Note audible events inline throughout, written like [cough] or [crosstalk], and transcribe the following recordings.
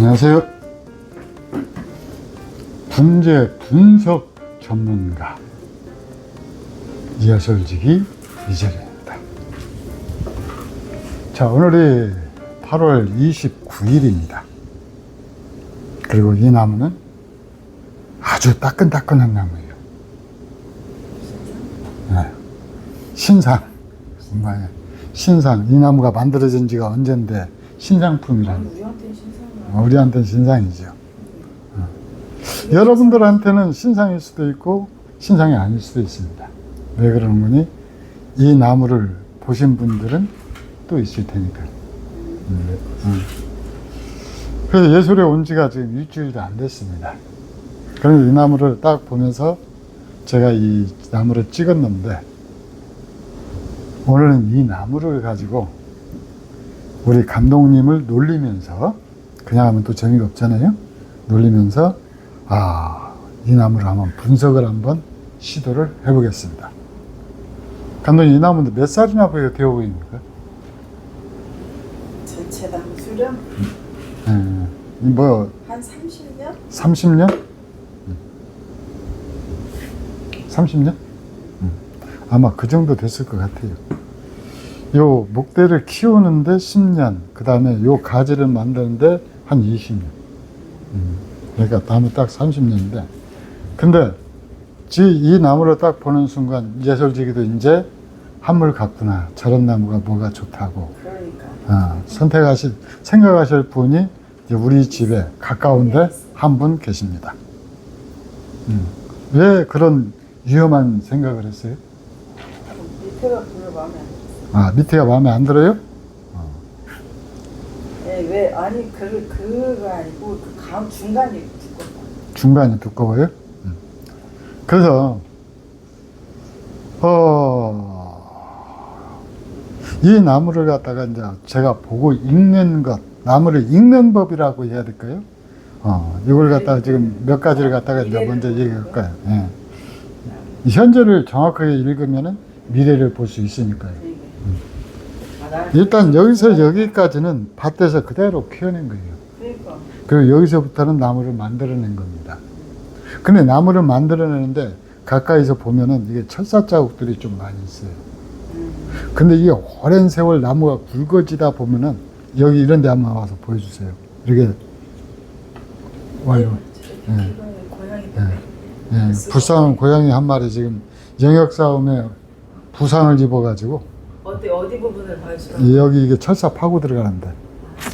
안녕하세요. 분재 분석 전문가 이하솔지기 이재래입니다. 자, 오늘이 8월 29일입니다. 그리고 이 나무는 아주 따끈따끈한 나무예요. 네. 신상. 신상. 이 나무가 만들어진 지가 언젠데 신상품이라는 우리한테는 신상이죠. 어. 여러분들한테는 신상일 수도 있고 신상이 아닐 수도 있습니다. 왜 그러는 거니? 이 나무를 보신 분들은 또 있을 테니까. 음, 음. 그래서 예술에 온 지가 지금 일주일도 안 됐습니다. 그래서 이 나무를 딱 보면서 제가 이 나무를 찍었는데 오늘은 이 나무를 가지고 우리 감독님을 놀리면서 그냥 하면 또 재미가 없잖아요. 놀리면서 아, 이 나무를 한번 분석을 한번 시도를 해보겠습니다. 감독님 이 나무는 몇 살이나 보여 되어 보입니까? 전체 나무 수령 예, 뭐한 30년? 30년? 30년? 음, 아마 그 정도 됐을 것 같아요. 요 목대를 키우는데 10년, 그 다음에 요 가지를 만드는데 한 20년. 음, 그러니까 나무 딱 30년인데. 근데 지- 이 나무를 딱 보는 순간 예솔지기도 이제 한물 같구나. 저런 나무가 뭐가 좋다고. 그러니까 아, 선택하실, 생각하실 분이 우리 집에 가까운데 한 분 계십니다. 음. 왜 그런 위험한 생각을 했어요? 밑에가 별로 마음에 안 들었어. 아, 밑에가 마음에 안 들어요? 예, 왜 아니 그 그가 아니고 그 가운 중간이 두껍다. 중간이 두꺼워요? 음. 그래서, 어, 이 나무를 갖다가 이제 제가 보고 읽는 것, 나무를 읽는 법이라고 해야 될까요? 어, 이걸 갖다가 지금 몇 가지를 갖다가 이제 먼저 얘기할까요? 예. 현재를 정확하게 읽으면은 미래를 볼 수 있으니까요. 일단 여기서 여기까지는 밭에서 그대로 키워낸 거예요. 그러니까 그리고 여기서부터는 나무를 만들어낸 겁니다. 근데 나무를 만들어내는데 가까이서 보면은 이게 철사 자국들이 좀 많이 있어요. 음, 근데 이게 오랜 세월 나무가 굵어지다 보면은 여기 이런 데 한번 와서 보여주세요. 이렇게 와요. 고양이 예. 때문에. 예, 불쌍한 고양이 한 마리 지금 영역 싸움에 부상을 입어가지고 어디 어디 부분을 봐주라. 여기 이게 철사 파고 들어가는데.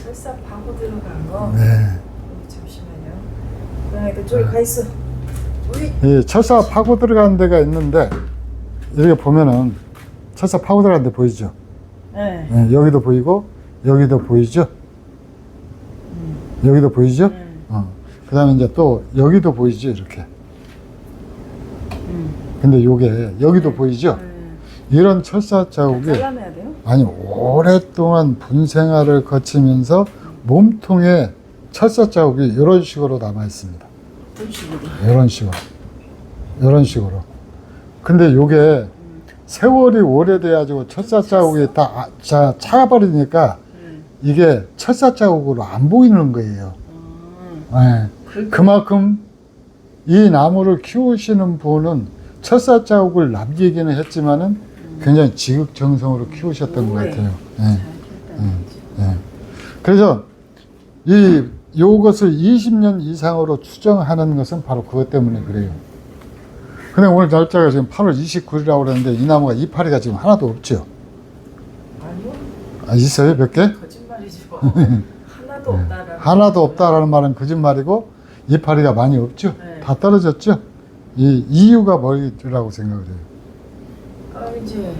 설사 파고 들어간 거. 네. 어, 잠시만요. 고양이들 저기 가 있어. 우리 이 철사 파고 들어가는 데가 있는데 이렇게 보면은 철사 파고 들어가는 데 보이죠? 예. 예, 여기도 보이고 여기도 보이죠? 음. 여기도 보이죠? 음. 어. 그 다음에 이제 또 여기도 보이죠? 이렇게. 음. 근데 요게 여기도 보이죠? 음. 이런 철사 자국이 잘라내야 돼요? 아니 오랫동안 분 생활을 거치면서 몸통에 철사 자국이 이런 식으로 남아 있습니다. 이런 식으로. 이런 식으로. 근데 요게 세월이 오래돼가지고 철사 자국이 다 아- 자, 차가버리니까 음. 이게 철사 자국으로 안 보이는 거예요. 음. 예. 그, 그만큼 이 나무를 키우시는 분은 철사 자국을 남기기는 했지만은 굉장히 지극정성으로 키우셨던 것 오래 같아요. 키웠다는 거지. 예. 그래서 이 요것을 20년 이상으로 추정하는 것은 바로 그것 때문에 그래요. 근데 오늘 날짜가 지금 8월 29일이라고 그러는데 이 나무가 이파리가 지금 하나도 없죠. 아니요. 아, 있어요? 몇 개? 거짓말이죠. [laughs] 하나도 없다라는. 하나도 없다라는 말은 거짓말이고 이파리가 많이 없죠. 네. 다 떨어졌죠. 이 이유가 뭐라고 생각을 해요? 아 이제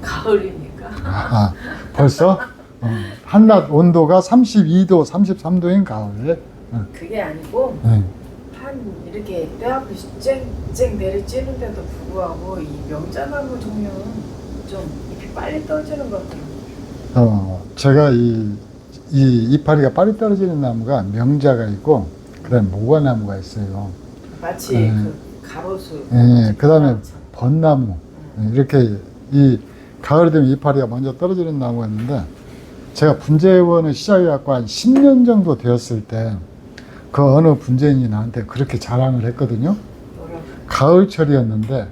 가을이니까. 아, 벌써 어, 한낮 온도가 32도, 33도인 가을에. 어, 그게 아니고 예. 한 이렇게 뼈아프 쨍쨍 내리찌는데도 불구하고 이 명자나무 종류는 좀 잎이 빨리 떨어지는 것 같아요. 어, 제가 이, 이 이파리가 빨리 떨어지는 나무가 명자가 있고, 그 다음에 모과나무가 있어요. 마치 네. 그 가로수. 예, 그 다음에 음. 벚나무. 예, 이렇게 이 가을이 되면 이파리가 먼저 떨어지는 나무가 있는데, 제가 분재원을 시작해갖고 한 10년 정도 되었을 때 그 어느 분재인이 나한테 그렇게 자랑을 했거든요. 가을철이었는데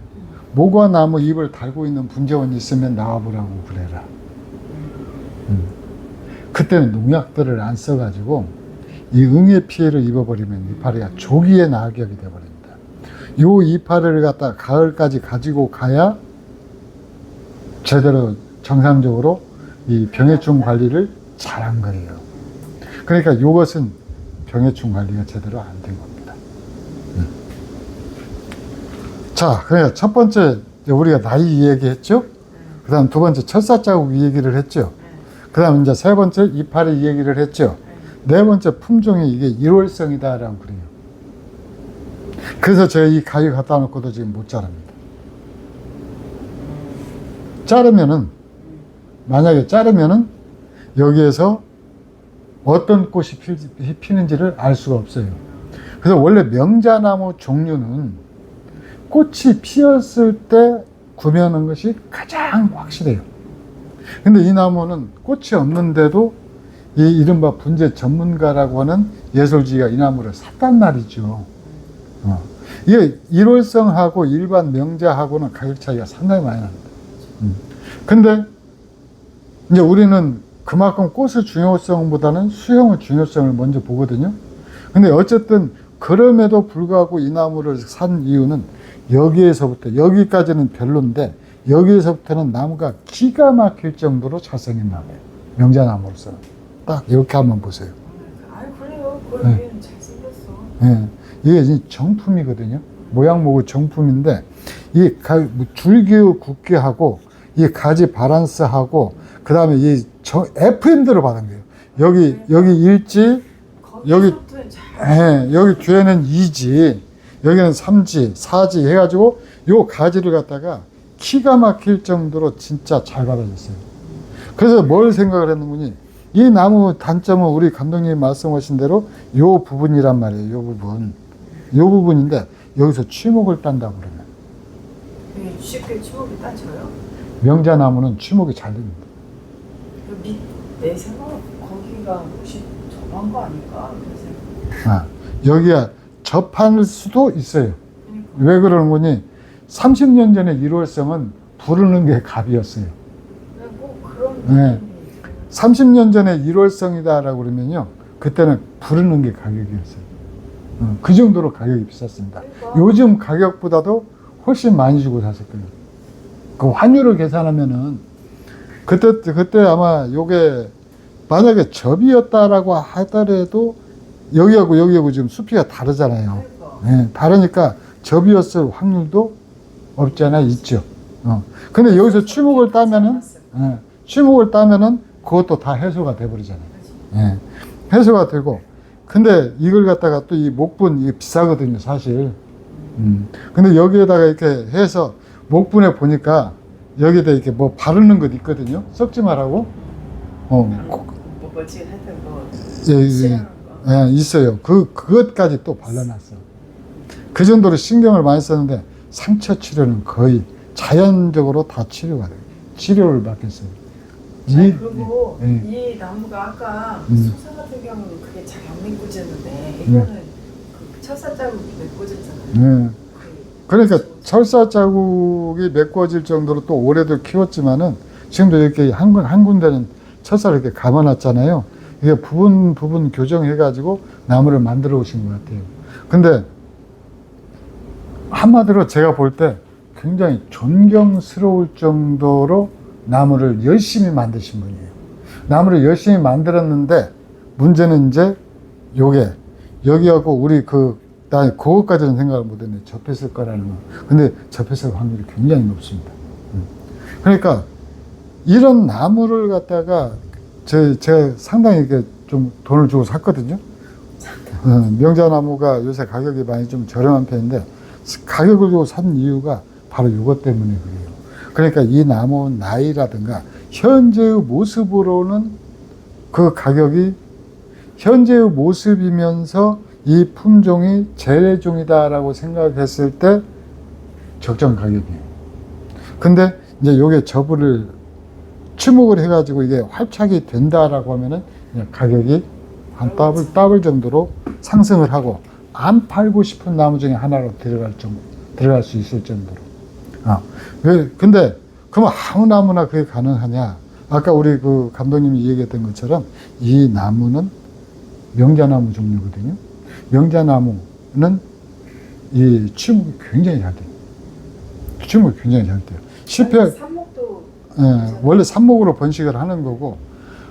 모과나무 잎을 달고 있는 분재원 있으면 나와보라고 그래라. 음. 그때는 농약들을 안 써가지고 이 응애 피해를 입어버리면 이파리가 조기에 낙엽이 돼버립니다. 요 이파리를 갖다 가을까지 가지고 가야 제대로 정상적으로 이 병해충 관리를 잘한 거예요. 그러니까 이것은 병해충 관리가 제대로 안 된 겁니다. 음. 자, 그러니까 첫 번째 우리가 나이 이야기했죠. 그 다음 두 번째 철사 자국 이야기를 했죠. 그 다음 이제 세 번째 이파리 이야기를 했죠. 네 번째 품종이 이게 일월성이다라고 그래요. 그래서 제가 이 가위 갖다 놓고도 지금 못 자릅니다. 자르면은 만약에 자르면은 여기에서 어떤 꽃이 필- 피는지를 알 수가 없어요. 그래서 원래 명자나무 종류는 꽃이 피었을 때 구매하는 것이 가장 확실해요. 근데 이 나무는 꽃이 없는데도 이 이른바 분재 전문가라고 하는 예술지가 이 나무를 샀단 말이죠. 어. 이게 일월성하고 일반 명자하고는 가격 차이가 상당히 많이 납니다. 음. 근데 이제 우리는 그만큼 꽃의 중요성보다는 수형의 중요성을 먼저 보거든요. 근데 어쨌든 그럼에도 불구하고 이 나무를 산 이유는 여기에서부터 여기까지는 별론데 여기에서부터는 나무가 기가 막힐 정도로 잘생긴 나무예요. 명자나무로서는 딱 이렇게 한번 보세요. 아이 그래요. 그 네. 위에는 잘생겼어. 예, 이게 정품이거든요. 모양 모고 정품인데 이 가, 뭐 줄기의 굵기하고 이 가지 바란스하고 그 다음에 이 정, FM대로 받은 거예요. 여기 여기 일지, 여기- 예, 여기 뒤에는 이지, 여기는 삼지, 사지 해가지고 요 가지를 갖다가 키가 막힐 정도로 진짜 잘 받아줬어요. 그래서 뭘 생각을 했는군이 이 나무 단점은 우리 감독님이 말씀하신 대로 요 부분이란 말이에요. 요 부분. 요 부분인데 여기서 취목을 딴다 그러면 여기 쉽게 추억이 따져요. 명자나무는 취목이 잘 됩니다. 그밑내 생각 거기가 혹시 저만 거 아닐까? 아, 여기가 접할 수도 있어요. 그러니까 왜 그러는 거니? 30년 전에 일월성은 부르는 게 갑이었어요. 그냥 꼭 그런 네. 느낌이 30년 전에 일월성이다라고 그러면요. 그때는 부르는 게 가격이었어요. 어, 그 정도로 가격이 비쌌습니다. 그러니까 요즘 가격보다도 훨씬 많이 주고 샀을 거예요. 그 환율을 계산하면은 그때 그때 아마 요게 만약에 접이었다라고 하더라도 여기하고 여기하고 지금 수피가 다르잖아요. 예, 다르니까 접이었을 확률도 없지 않아 있죠. 어. 근데 여기서 취목을 따면은 예, 취목을 따면은 그것도 다 해소가 돼버리잖아요. 예, 해소가 되고 근데 이걸 갖다가 또 이 목분 이게 비싸거든요, 사실. 음. 근데 여기에다가 이렇게 해서 목분에 보니까 여기다 이렇게 뭐 바르는 것 있거든요. 썩지 말라고. 어, 고- 뭐 뭐지 하여튼 뭐 예, 예, 거. 예, 있어요. 그 그것까지 또 발라놨어. 그 정도로 신경을 많이 썼는데 상처 치료는 거의 자연적으로 다 치료가 돼요. 치료를 받겠어요. 아니, 이- 그리고 예. 이 나무가 아까 음. 소사 같은 경우는 그게 잘 안 메꿔졌는데 이거는 그 철사 자국이 메꿔졌잖아요. 예. 그러니까 철사 자국이 메꿔질 정도로 또 올해도 키웠지만은 지금도 이렇게 한, 군- 한 군데는 철사를 이렇게 감아놨잖아요. 이게 부분 부분 교정해가지고 나무를 만들어 오신 것 같아요. 근데 한마디로 제가 볼 때 굉장히 존경스러울 정도로 나무를 열심히 만드신 분이에요. 나무를 열심히 만들었는데 문제는 이제 요게 여기하고 우리 그, 나 그것까지는 생각을 못했네. 접했을 거라는 거. 근데 접했을 확률이 굉장히 높습니다. 음. 그러니까 이런 나무를 갖다가 제, 제가 상당히 이게 좀 돈을 주고 샀거든요. 어, 명자나무가 요새 가격이 많이 좀 저렴한 편인데 가격을 주고 산 이유가 바로 이것 때문에 그래요. 그러니까 이 나무 나이라든가 현재의 모습으로는 그 가격이 현재의 모습이면서 이 품종이 재래종이다라고 생각했을 때 적정 가격이에요. 근데 이제 요게 접을 추목을 해가지고 이게 활착이 된다라고 하면은 가격이 한 더블 더블 정도로 상승을 하고 안 팔고 싶은 나무 중에 하나로 들어갈 정도 들어갈 수 있을 정도로. 아, 왜 근데 그럼 아무 나무나 그게 가능하냐? 아까 우리 그 감독님이 얘기했던 것처럼 이 나무는 명자나무 종류거든요. 명자나무는 이 추목이 굉장히 잘 돼요. 추목이 굉장히 잘 돼요. 실패, 삽목도 예, 원래 삽목으로 번식을 하는 거고,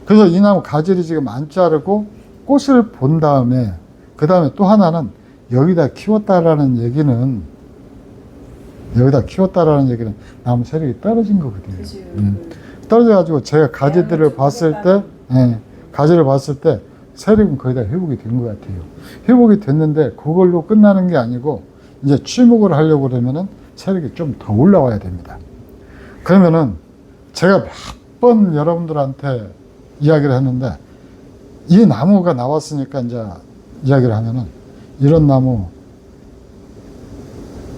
그래서 이 나무 가지를 지금 안 자르고 꽃을 본 다음에, 그 다음에 또 하나는 여기다 키웠다라는 얘기는, 여기다 키웠다라는 얘기는 나무 세력이 떨어진 거거든요. 음. 떨어져가지고 제가 가지들을 좀 봤을 때. 예, 가지를 봤을 때 세력은 거의 다 회복이 된 것 같아요. 회복이 됐는데 그걸로 끝나는 게 아니고 이제 취목을 하려고 그러면은 세력이 좀 더 올라와야 됩니다. 그러면은 제가 몇 번 여러분들한테 이야기를 했는데 이 나무가 나왔으니까 이제 이야기를 하면은 이런 나무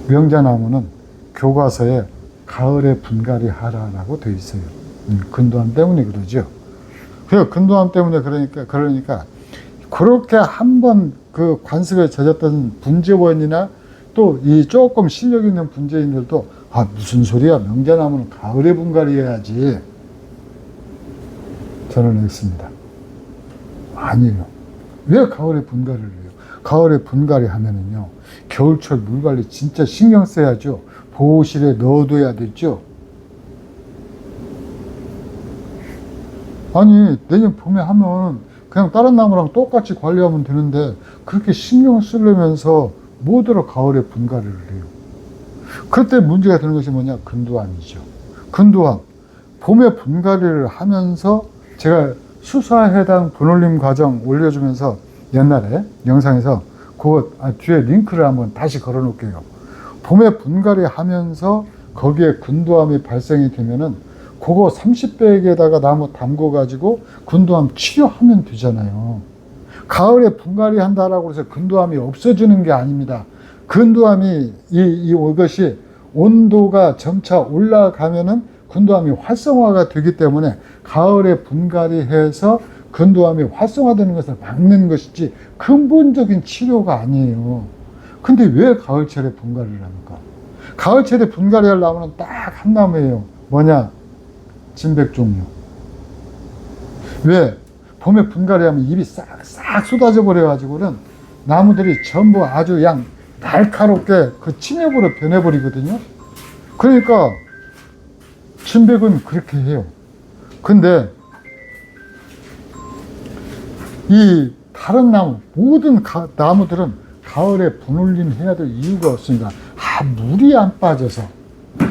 명자나무는 교과서에 가을에 분갈이 하라라고 되어 있어요. 음, 근도암 때문에 그러죠. 그 근도암 때문에 그러니까 그러니까 그렇게 한번 그 관습에 젖었던 분재원이나 또 이 조금 실력 있는 분재인들도 아 무슨 소리야 명자나무는 가을에 분갈이 해야지 저는 했습니다. 아니에요. 왜 가을에 분갈이를 해요? 가을에 분갈이 하면은요 겨울철 물 관리 진짜 신경 써야죠. 보호실에 넣어둬야 되죠. 아니 내년 봄에 하면 그냥 다른 나무랑 똑같이 관리하면 되는데 그렇게 신경을 쓰려면서 뭐더러 가을에 분갈이를 해요. 그때 문제가 되는 것이 뭐냐 근두암이죠. 근두암 봄에 분갈이를 하면서 제가 수사 해당 분올림 과정 올려주면서 옛날에 영상에서 그 뒤에 링크를 한번 다시 걸어 놓을게요. 봄에 분갈이 하면서 거기에 근두암이 발생이 되면은 그거 30백에다가 나무 담궈 가지고 근두암 치료하면 되잖아요. 가을에 분갈이 한다라고 해서 근두암이 없어지는 게 아닙니다. 근두암이 이, 이 이것이 온도가 점차 올라가면은 근두암이 활성화가 되기 때문에 가을에 분갈이해서 근두암이 활성화되는 것을 막는 것이지 근본적인 치료가 아니에요. 근데 왜 가을철에 분갈이를 합니까? 가을철에 분갈이할 나무는 딱한 나무예요. 뭐냐? 진백 종류. 왜? 봄에 분갈이 하면 잎이 싹 싹 쏟아져 버려가지고는 나무들이 전부 아주 양 날카롭게 그 침엽으로 변해버리거든요. 그러니까 진백은 그렇게 해요. 근데 이 다른 나무 모든 가- 나무들은 가을에 분울림 해야 될 이유가 없습니다. 아 물이 안 빠져서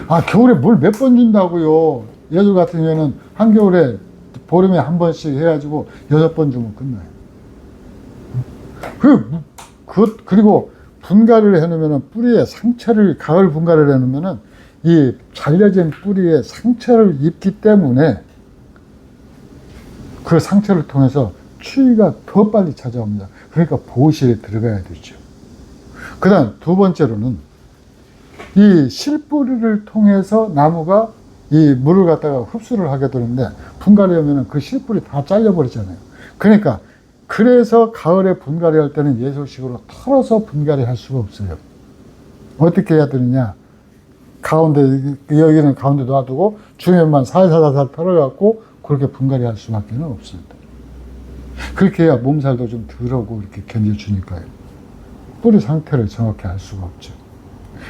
아 겨울에 물 몇 번 준다고요. 얘들 같은 경우는 한겨울에 보름에 한 번씩 해가지고 여섯 번 주면 끝나요. 그, 그 그리고 분갈이를 해놓으면 뿌리에 상처를 가을 분갈이를 해놓으면은 이 잘려진 뿌리에 상처를 입기 때문에 그 상처를 통해서 추위가 더 빨리 찾아옵니다. 그러니까 보호실에 들어가야 되죠. 그 다음 두 번째로는 이 실뿌리를 통해서 나무가 이 물을 갖다가 흡수를 하게 되는데 분갈이 하면 그 실뿌리 다 잘려버리잖아요. 그러니까 그래서 가을에 분갈이 할 때는 예소식으로 털어서 분갈이 할 수가 없어요. 어떻게 해야 되느냐? 가운데 여기는 가운데 놔두고 중간만 살살살살 털어갖고 그렇게 분갈이 할 수밖에 없습니다. 그렇게 해야 몸살도 좀 덜하고 이렇게 견뎌주니까요. 뿌리 상태를 정확히 알 수가 없죠.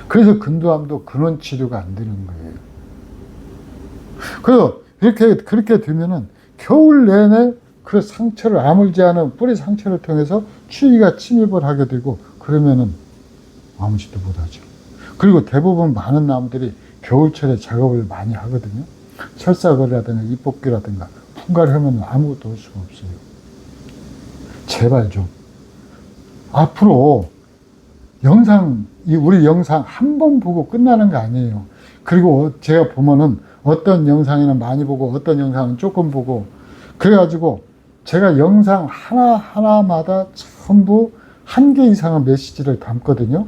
그래서 근두암도 근원 치료가 안 되는 거예요. 그래서 이렇게 그렇게 되면은 겨울 내내 그 상처를 아물지 않은 뿌리 상처를 통해서 추위가 침입을 하게 되고 그러면은 아무 짓도 못하죠. 그리고 대부분 많은 나무들이 겨울철에 작업을 많이 하거든요. 철사거리라든가 잎뽑기라든가 풍가를 하면 아무것도 할 수가 없어요. 제발 좀 앞으로 영상 이 우리 영상 한 번 보고 끝나는 거 아니에요. 그리고 제가 보면은 어떤 영상에는 많이 보고 어떤 영상은 조금 보고 그래가지고 제가 영상 하나 하나마다 전부 한 개 이상의 메시지를 담거든요.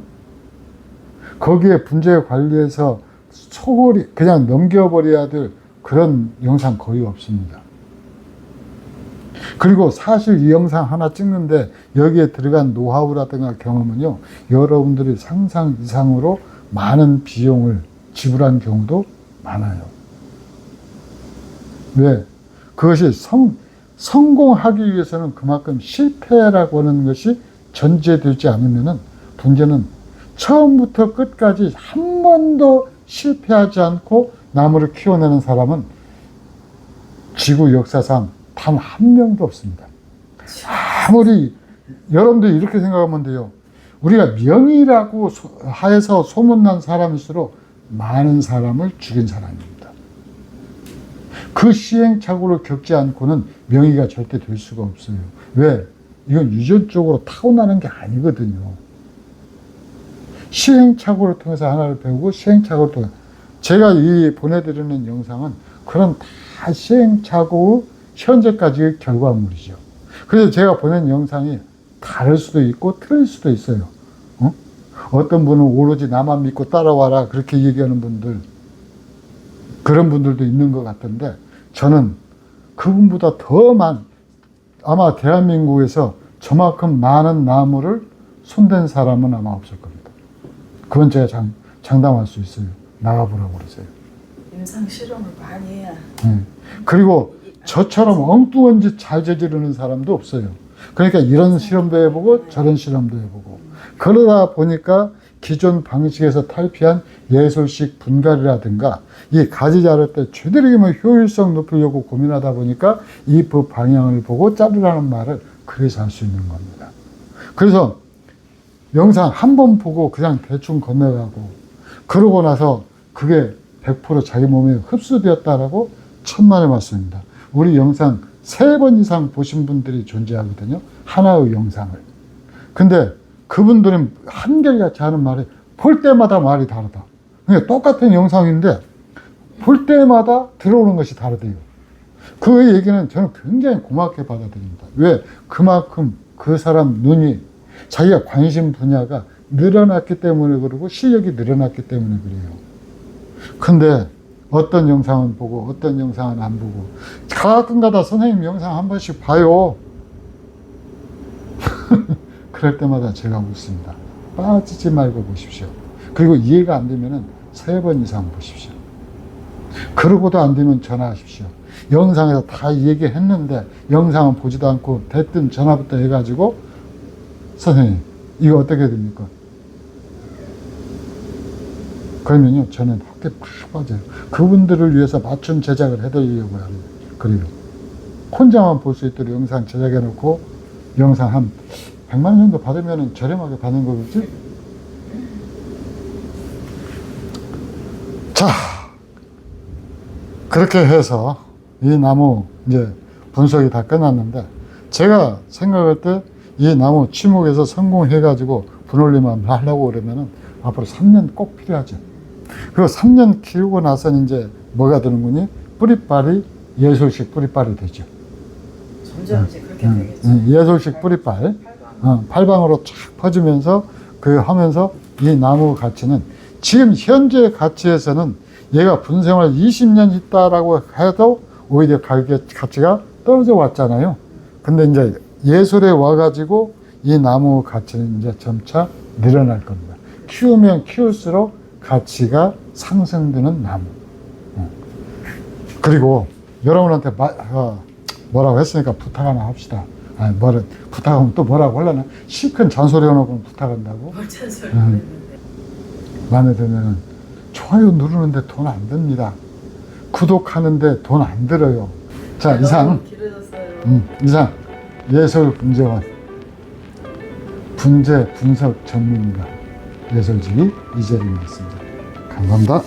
거기에 분재 관리해서 소홀히 그냥 넘겨버려야 될 그런 영상 거의 없습니다. 그리고 사실 이 영상 하나 찍는데 여기에 들어간 노하우라든가 경험은요, 여러분들이 상상 이상으로 많은 비용을 지불한 경우도 많아요. 왜? 그것이 성, 성공하기 위해서는 그만큼 실패라고 하는 것이 전제되지 않으면은 문제는 처음부터 끝까지 한 번도 실패하지 않고 나무를 키워내는 사람은 지구 역사상 단 한 명도 없습니다. 아무리 여러분들이 이렇게 생각하면 돼요. 우리가 명의라고 소- 하에서 소문난 사람일수록 많은 사람을 죽인 사람입니다. 그 시행착오를 겪지 않고는 명의가 절대 될 수가 없어요. 왜? 이건 유전적으로 타고나는 게 아니거든요. 시행착오를 통해서 하나를 배우고 시행착오를 통해 제가 이 보내드리는 영상은 그런 다 시행착오 현재까지의 결과물이죠. 그래서 제가 보낸 영상이 다를 수도 있고 틀릴 수도 있어요. 어? 어떤 분은 오로지 나만 믿고 따라와라 그렇게 얘기하는 분들 그런 분들도 있는 것 같은데 저는 그분보다 더 많, 아마 대한민국에서 저만큼 많은 나무를 손댄 사람은 아마 없을 겁니다. 그건 제가 장, 장담할 수 있어요. 나가보라고 그러세요. 임상 실험을 많이 해야. 예. 그리고 저처럼 엉뚱한 짓 잘 저지르는 사람도 없어요. 그러니까 이런 실험도 해보고 저런 실험도 해보고 그러다 보니까 기존 방식에서 탈피한 예술식 분갈이라든가 이 가지 자를 때 최대로 효율성 높이려고 고민하다 보니까 이법 방향을 보고 자르라는 말을 그래서 할 수 있는 겁니다. 그래서 영상 한 번 보고 그냥 대충 건너가고 그러고 나서 그게 100% 자기 몸에 흡수되었다라고 천만의 말씀입니다. 우리 영상 세 번 이상 보신 분들이 존재하거든요. 하나의 영상을. 근데 그분들은 한결같이 하는 말이 볼 때마다 말이 다르다. 그러니까 똑같은 영상인데 볼 때마다 들어오는 것이 다르대요. 그 얘기는 저는 굉장히 고맙게 받아들입니다. 왜? 그만큼 그 사람 눈이 자기가 관심 분야가 늘어났기 때문에 그러고 실력이 늘어났기 때문에 그래요. 근데 어떤 영상은 보고 어떤 영상은 안 보고 가끔가다 선생님 영상 한 번씩 봐요. [laughs] 그럴 때마다 제가 묻습니다. 빠지지 말고 보십시오. 그리고 이해가 안 되면은 세 번 이상 보십시오. 그러고도 안 되면 전화하십시오. 영상에서 다 얘기했는데 영상은 보지도 않고 대뜸 전화부터 해가지고 선생님 이거 어떻게 됩니까? 그러면요 저는 학교 팍 빠져요. 그분들을 위해서 맞춤 제작을 해드리려고 합니다. 그래요. 혼자만 볼 수 있도록 영상 제작해놓고 영상 한 100만 원 정도 받으면 저렴하게 받는 거겠지? 자, 그렇게 해서 이 나무 이제 분석이 다 끝났는데 제가 생각할 때 이 나무 치목에서 성공해가지고 분홀림만 하려고 그러면은 앞으로 3년 꼭 필요하죠. 그리고 3년 키우고 나서는 이제 뭐가 되는군요? 뿌리빨이 예술식 뿌리빨이 되죠. 점점 이제 그렇게 음, 되겠죠. 음, 예술식 뿌리빨. 어, 팔방으로 쫙 퍼지면서 그 하면서 이 나무 가치는 지금 현재 가치에서는 얘가 분생을 20년 있다라고 해도 오히려 가격 가치가 떨어져 왔잖아요. 근데 이제 예술에 와가지고 이 나무 가치는 이제 점차 늘어날 겁니다. 키우면 키울수록 가치가 상승되는 나무. 어. 그리고 여러분한테 마, 어, 뭐라고 했으니까 부탁 하나 합시다. 아, 뭐라 부탁하면 또 뭐라고 하려나? 실컷 잔소리 해놓고 부탁한다고? 뭘 잔소리 음. 했는데. 마음에 들면은 좋아요 누르는데 돈 안 듭니다. 구독하는데 돈 안 들어요. 자, 이상, 너무 길어졌어요. 음, 이상 예술 분재원 분재 분석 전문가 예술직이 이재림이었습니다. 감사합니다.